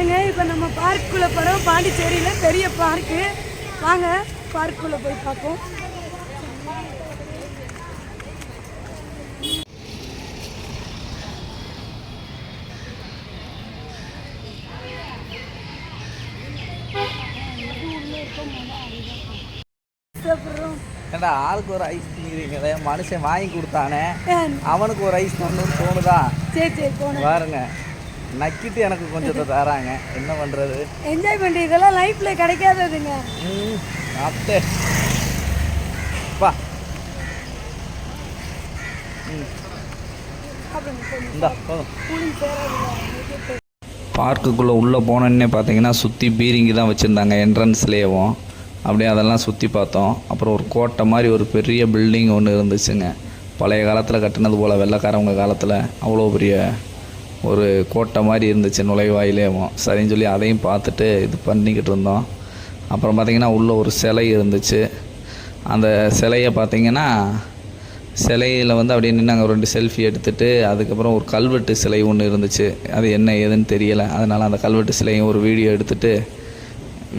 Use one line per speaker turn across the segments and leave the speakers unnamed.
பாருங்க இப்போ நம்ம பார்க்குள்ளே போகிறோம் பாண்டிச்சேரியில் பெரிய பார்க்கு வாங்க பார்க்குள்ளே போய் பார்ப்போம்.
ஏண்டா ஆளுக்கு ஒரு ஐஸ் திங்கிறீங்களே மனுஷன் வாங்கி கொடுத்தானே? அவனுக்கு ஒரு ஐஸ் தரணும்னு தோணுதா?
சரி சரி
பாருங்க. நக்கிட்டு எனக்கு கொஞ்சத்தை தராங்க. என்ன பண்ணுறது
என்ஜாய் பண்ணுறது இதெல்லாம் லைஃப்பில் கிடைக்காததுங்க.
அத்தே பா. பார்க்குக்குள்ளே உள்ளே போனோன்னே பார்த்தீங்கன்னா சுற்றி பீரிங்கி தான் வச்சுருந்தாங்க என்ட்ரன்ஸ்லேயேவும் அப்படியே அதெல்லாம் சுற்றி பார்த்தோம். அப்புறம் ஒரு கோட்டை மாதிரி ஒரு பெரிய பில்டிங் ஒன்று இருந்துச்சுங்க. பழைய காலத்தில் கட்டினது போல் வெள்ளைக்காரவங்க காலத்தில். அவ்வளோ பெரிய ஒரு கோட்டை மாதிரி இருந்துச்சு நுழைவாயிலேயும் சரின்னு சொல்லி அதையும் பார்த்துட்டு இது பண்ணிக்கிட்டு இருந்தோம். அப்புறம் பார்த்திங்கன்னா உள்ளே ஒரு சிலை இருந்துச்சு. அந்த சிலையை பார்த்திங்கன்னா சிலையில் வந்து அப்படியே நின்று நாங்கள் ரெண்டு செல்ஃபி எடுத்துட்டு அதுக்கப்புறம் ஒரு கல்வெட்டு சிலை ஒன்று இருந்துச்சு. அது என்ன ஏதுன்னு தெரியலை. அதனால் அந்த கல்வெட்டு சிலையும் ஒரு வீடியோ எடுத்துகிட்டு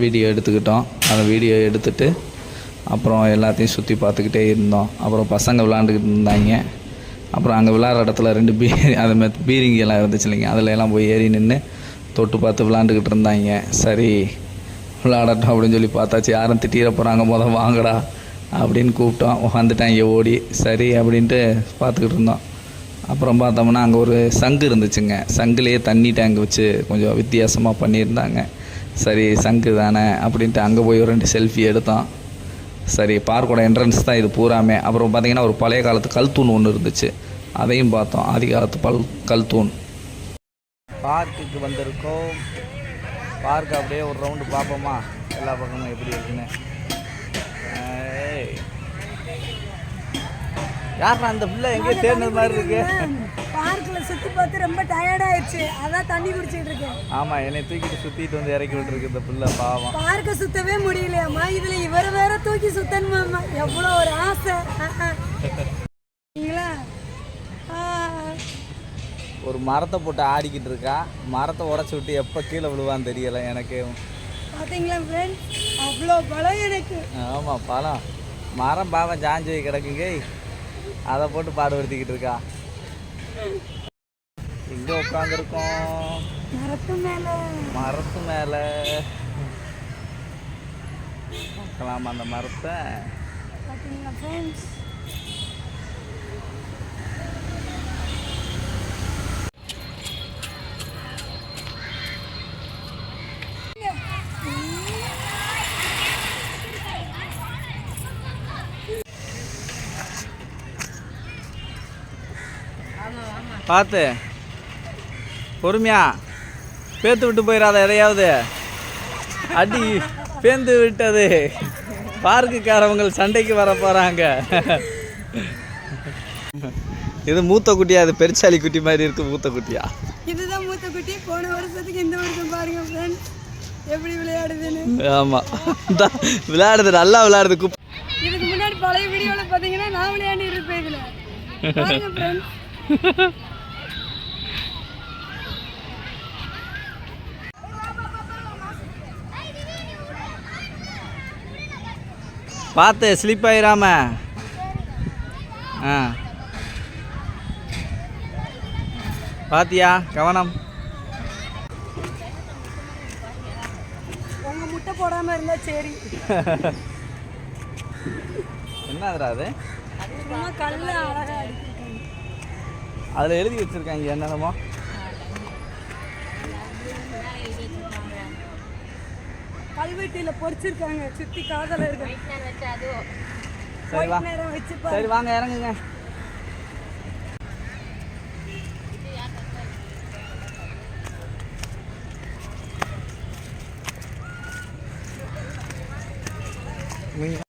வீடியோ எடுத்துக்கிட்டோம். அந்த வீடியோ எடுத்துட்டு அப்புறம் எல்லாத்தையும் சுற்றி பார்த்துக்கிட்டே இருந்தோம். அப்புறம் பசங்க விளாண்டுக்கிட்டு இருந்தாங்க. அப்புறம் அங்கே விளாட்ற இடத்துல ரெண்டு பீ அது மாதிரி பீரிங்கி எல்லாம் இருந்துச்சு இல்லைங்க. அதில் எல்லாம் போய் ஏறி நின்று தொட்டு பார்த்து விளாண்டுக்கிட்டு இருந்தாங்க. சரி விளாடட்டும் அப்படின்னு சொல்லி பார்த்தாச்சு. யாரும் திட்டிகிற போகிறாங்க மொதல் வாங்கடா அப்படின்னு கூப்பிட்டோம். வந்துட்டாங்க ஓடி சரி அப்படின்ட்டு பார்த்துக்கிட்டு இருந்தோம். அப்புறம் பார்த்தோம்னா அங்கே ஒரு சங்கு இருந்துச்சுங்க. சங்குலேயே தண்ணி டேங்க் வச்சு கொஞ்சம் வித்தியாசமாக பண்ணியிருந்தாங்க. சரி சங்கு தானே அப்படின்ட்டு அங்கே போய் ஒரு ரெண்டு செல்ஃபி எடுத்தோம். சரி பார்க்கோட என்ட்ரன்ஸ் தான் இது பூராமே. அப்புறம் பார்த்தீங்கன்னா ஒரு பழைய காலத்து கல்தூண் ஒன்று இருந்துச்சு. அதையும் பார்த்தோம். ஆதி காலத்து பல் கல்தூண். பார்க்குக்கு வந்திருக்கோம். பார்க் அப்படியே ஒரு ரவுண்டு பார்ப்போமா? எல்லா பக்கமும் எப்படி இருக்குன்னு. யார் அந்த பிள்ளை எங்கேயோ தேர்ந்தது மாதிரி இருக்கு.
பார்க்கில் சுற்றி பார்த்து ரொம்ப டயர்டாயிடுச்சு அதான் தண்ணி குடிச்சிட்டு இருக்கேன்.
ஆமாம் என்னை தூக்கிட்டு சுற்றிட்டு வந்து இறக்கி விட்டுருக்கு இந்த பிள்ளை பாவம்.
பார்க்க சுத்தவே முடியலையாம்மா. இதுல இவர் வேற தூக்கி சுத்தணுமாம்மா. எவ்வளோ ஒரு ஆசை.
ஒரு மரத்தை போட்டு ஆடிக்கிட்டு இருக்கா? மரத்தை உடச்சி விட்டு எப்போ கீழே விழுவான்னு தெரியலை எனக்கு.
பாத்தீங்களா ஃப்ரெண்ட்ஸ் அவ்வளோ பலம் எனக்கு.
ஆமாம் பழம் மரம் பாவம் ஜாஞ்சி கிடக்குங்க. அதை போட்டு பாடுபடுத்திக்கிட்டு இருக்கா. இங்கே உட்காந்துருக்கோம்
மரத்து மேல.
மரத்து மேலே. பார்க்கலாம் அந்த மரத்தை
பாத்தீங்களா ஃப்ரெண்ட்ஸ்
பார்த்து. பொறுமையா. பேத்து விட்டு போயிடாத எதையாவது. அடி பேந்து விட்டது. பார்க்குக்காரவங்க சண்டைக்கு வர போகிறாங்க இது மூத்த குட்டியா? அது பெருச்சாலி குட்டி மாதிரி இருக்கு மூத்த குட்டியா?
இதுதான் மூத்த குட்டி. போன வருஷத்துக்கு இந்த வருஷம் பாருங்க ஃப்ரெண்ட்ஸ் எப்படி விளையாடுதுன்னு.
ஆமாம் விளையாடுது நல்லா விளையாடுது
இதுக்கு முன்னாடி பழைய வீடியோவில் பார்த்தீங்கன்னா நான் விளையாண்டு இருப்பேன் இதில்.
பார்த்து ஸ்லிப் ஆயிராம. ஆ. பாத்தியா கவனம்.
உங்க முட்டை போடாம இருந்தா சரி.
என்னதுடா அது?
கல்ல அழகா
அதில் எழுதி வச்சிருக்காங்க என்னென்னமோ.
கல்வெட்டியில பொறிச்சிருக்காங்க சுத்தி காதல இருக்கு.
சரி வாங்க இறங்குங்க.